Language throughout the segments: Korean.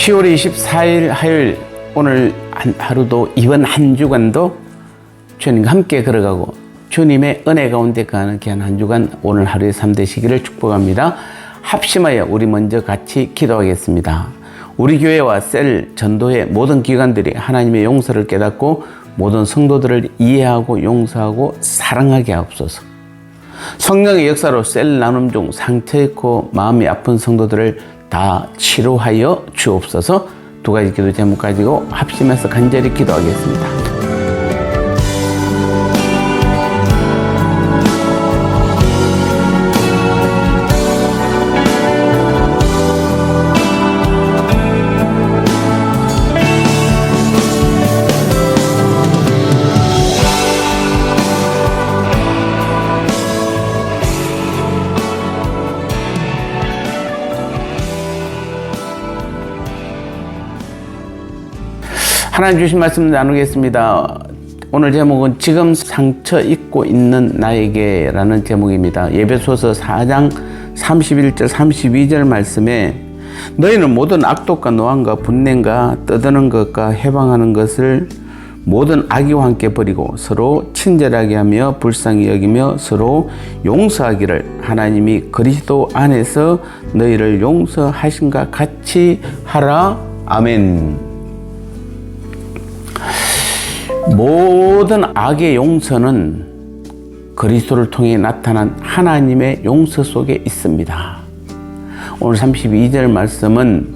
10월 24일 화요일 오늘 한 하루도 이번 한 주간도 주님과 함께 걸어가고 주님의 은혜 가운데 가는 귀한 한 주간 오늘 하루의 3대 시기를 축복합니다. 합심하여 우리 먼저 같이 기도하겠습니다. 우리 교회와 셀 전도회 모든 기관들이 하나님의 용서를 깨닫고 모든 성도들을 이해하고 용서하고 사랑하게 하옵소서. 성령의 역사로 셀 나눔 중 상처 있고 마음이 아픈 성도들을 다 치료하여 주옵소서 두 가지 기도 제목 가지고 합심해서 간절히 기도하겠습니다. 하나님 주신 말씀 나누겠습니다. 오늘 제목은 지금 상처 입고 있는 나에게라는 제목입니다. 예배소서 4장 31절 32절 말씀에 너희는 모든 악독과 노함과 분냄과 떠드는 것과 해방하는 것을 모든 악의와 함께 버리고 서로 친절하게 하며 불쌍히 여기며 서로 용서하기를 하나님이 그리스도 안에서 너희를 용서하신가 같이 하라 아멘. 모든 악의 용서는 그리스도를 통해 나타난 하나님의 용서 속에 있습니다. 오늘 32절 말씀은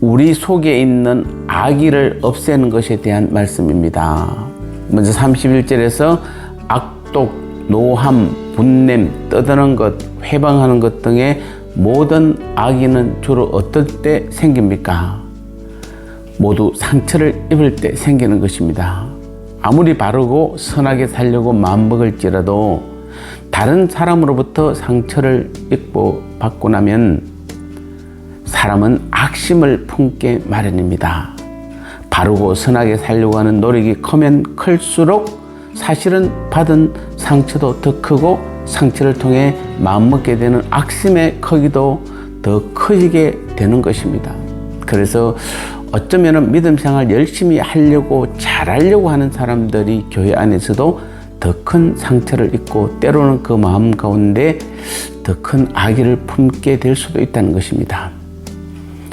우리 속에 있는 악의를 없애는 것에 대한 말씀입니다. 먼저 31절에서 악독, 노함, 분냄, 떠드는 것, 회방하는 것 등의 모든 악의는 주로 어떨 때 생깁니까? 모두 상처를 입을 때 생기는 것입니다. 아무리 바르고 선하게 살려고 마음먹을지라도 다른 사람으로부터 상처를 입고 받고 나면 사람은 악심을 품게 마련입니다. 바르고 선하게 살려고 하는 노력이 크면 클수록 사실은 받은 상처도 더 크고 상처를 통해 마음먹게 되는 악심의 크기도 더 커지게 되는 것입니다. 그래서 어쩌면 믿음 생활 열심히 하려고 잘하려고 하는 사람들이 교회 안에서도 더 큰 상처를 입고 때로는 그 마음 가운데 더 큰 악의를 품게 될 수도 있다는 것입니다.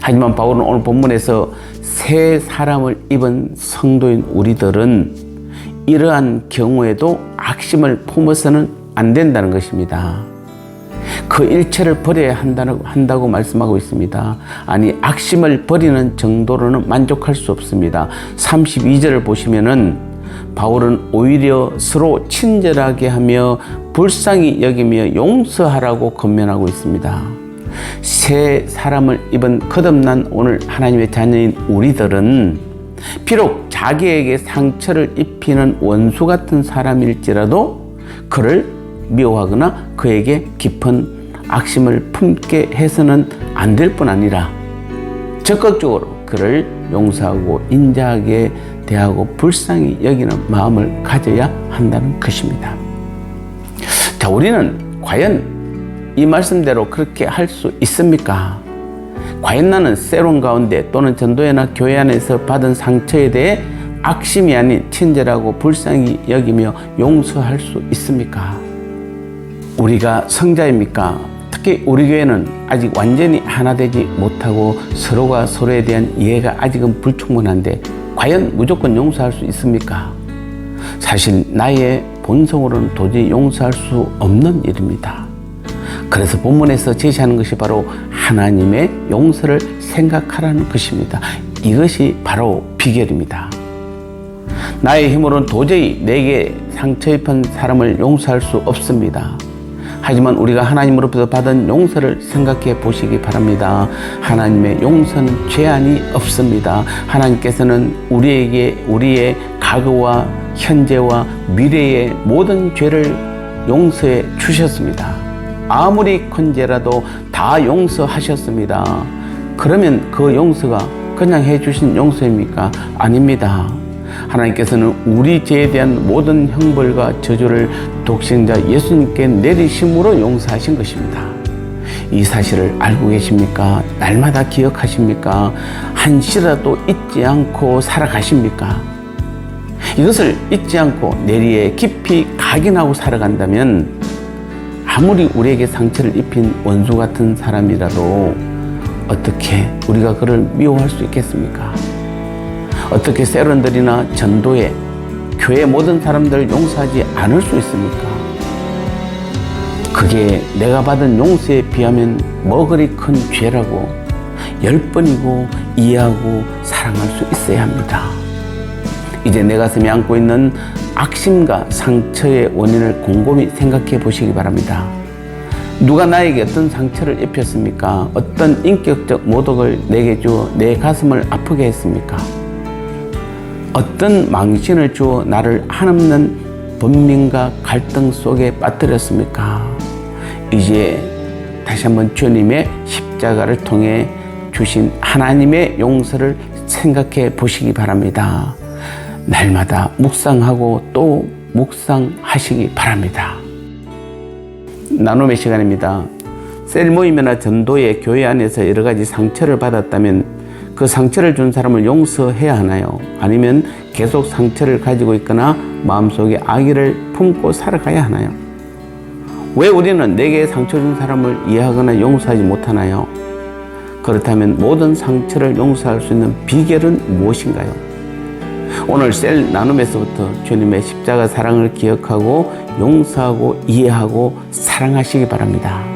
하지만 바울은 오늘 본문에서 새 사람을 입은 성도인 우리들은 이러한 경우에도 악심을 품어서는 안 된다는 것입니다. 그 일체를 버려야 한다고, 한다고 말씀하고 있습니다. 아니, 악심을 버리는 정도로는 만족할 수 없습니다. 32절을 보시면은 바울은 오히려 서로 친절하게 하며 불쌍히 여기며 용서하라고 건면하고 있습니다. 새 사람을 입은 거듭난 오늘 하나님의 자녀인 우리들은 비록 자기에게 상처를 입히는 원수 같은 사람일지라도 그를 미워하거나 그에게 깊은 악심을 품게 해서는 안 될 뿐 아니라 적극적으로 그를 용서하고 인자하게 대하고 불쌍히 여기는 마음을 가져야 한다는 것입니다. 자, 우리는 과연 이 말씀대로 그렇게 할 수 있습니까? 과연 나는 세론 가운데 또는 전도회나 교회 안에서 받은 상처에 대해 악심이 아닌 친절하고 불쌍히 여기며 용서할 수 있습니까? 우리가 성자입니까? 특히 우리 교회는 아직 완전히 하나 되지 못하고 서로가 서로에 대한 이해가 아직은 불충분한데 과연 무조건 용서할 수 있습니까? 사실 나의 본성으로는 도저히 용서할 수 없는 일입니다. 그래서 본문에서 제시하는 것이 바로 하나님의 용서를 생각하라는 것입니다. 이것이 바로 비결입니다. 나의 힘으로는 도저히 내게 상처 입은 사람을 용서할 수 없습니다. 하지만 우리가 하나님으로부터 받은 용서를 생각해 보시기 바랍니다. 하나님의 용서는 죄안이 없습니다. 하나님께서는 우리에게 우리의 과거와 현재와 미래의 모든 죄를 용서해 주셨습니다. 아무리 큰 죄라도 다 용서하셨습니다. 그러면 그 용서가 그냥 해주신 용서입니까? 아닙니다. 하나님께서는 우리 죄에 대한 모든 형벌과 저주를 독생자 예수님께 내리심으로 용서하신 것입니다. 이 사실을 알고 계십니까? 날마다 기억하십니까? 한시라도 잊지 않고 살아가십니까? 이것을 잊지 않고 내리에 깊이 각인하고 살아간다면 아무리 우리에게 상처를 입힌 원수 같은 사람이라도 어떻게 우리가 그를 미워할 수 있겠습니까? 어떻게 세런들이나 전도에 교회 모든 사람들을 용서하지 않을 수 있습니까? 그게 내가 받은 용서에 비하면 뭐 그리 큰 죄라고 열 번이고 이해하고 사랑할 수 있어야 합니다. 이제 내 가슴에 안고 있는 악심과 상처의 원인을 곰곰이 생각해 보시기 바랍니다. 누가 나에게 어떤 상처를 입혔습니까? 어떤 인격적 모독을 내게 주어 내 가슴을 아프게 했습니까? 어떤 망신을 주어 나를 한없는 번민과 갈등 속에 빠뜨렸습니까? 이제 다시 한번 주님의 십자가를 통해 주신 하나님의 용서를 생각해 보시기 바랍니다. 날마다 묵상하고 또 묵상하시기 바랍니다. 나눔의 시간입니다. 셀 모임이나 전도의 교회 안에서 여러 가지 상처를 받았다면 그 상처를 준 사람을 용서해야 하나요? 아니면 계속 상처를 가지고 있거나 마음속에 악의를 품고 살아가야 하나요? 왜 우리는 내게 상처 준 사람을 이해하거나 용서하지 못하나요? 그렇다면 모든 상처를 용서할 수 있는 비결은 무엇인가요? 오늘 셀 나눔에서부터 주님의 십자가 사랑을 기억하고 용서하고 이해하고 사랑하시기 바랍니다.